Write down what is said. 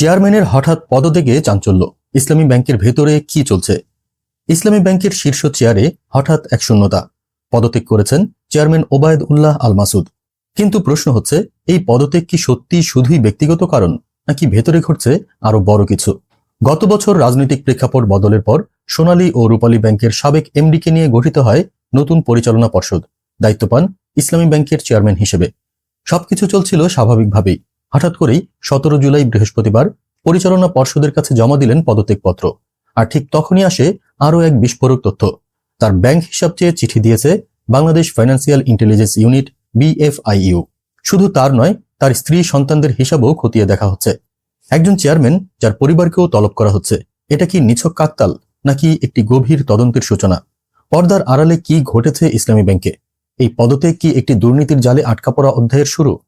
চেয়ারম্যানের হঠাৎ পদত্যাগে চাঞ্চল্য। ইসলামী ব্যাংকের ভেতরে কি চলছে? ইসলামী ব্যাংকের শীর্ষ চেয়ারে হঠাৎ এক শূন্যতা। পদত্যাগ করেছেন চেয়ারম্যান ওবায়দ উল্লাহ আল মাসুদ কিন্তু প্রশ্ন হচ্ছে, এই পদত্যাগ কি সত্যি শুধুই ব্যক্তিগত কারণ, নাকি ভেতরে ঘটছে আরও বড় কিছু? গত বছর রাজনৈতিক প্রেক্ষাপট বদলের পর সোনালী ও রূপালী ব্যাংকের সাবেক এমডিকে নিয়ে গঠিত হয় নতুন পরিচালনা পর্ষদ, দায়িত্ব পান ইসলামী ব্যাংকের চেয়ারম্যান হিসেবে। সবকিছু চলছিল স্বাভাবিকভাবেই। হঠাৎ করেই সতেরো জুলাই বৃহস্পতিবার পরিচালনা পর্ষদের কাছে জমা দিলেন পদত্যাগপত্র। আর ঠিক তখনই আসে আরও এক বিস্ফোরক তথ্য। তার ব্যাংক হিসাব চেয়ে চিঠি দিয়েছে Bangladesh financial intelligence unit, BFIU. শুধু তার নয়, তার স্ত্রী, সন্তানদের হিসাবও খতিয়ে দেখা হচ্ছে। একজন চেয়ারম্যান যার পরিবারকেও তলব করা হচ্ছে। এটা কি নিছক কাকতাল, নাকি একটি গভীর তদন্তের সূচনা? পর্দার আড়ালে কি ঘটেছে ইসলামী ব্যাংকে? এই পদতে কি একটি দুর্নীতির জালে আটকা পড়া অধ্যায়ের শুরু?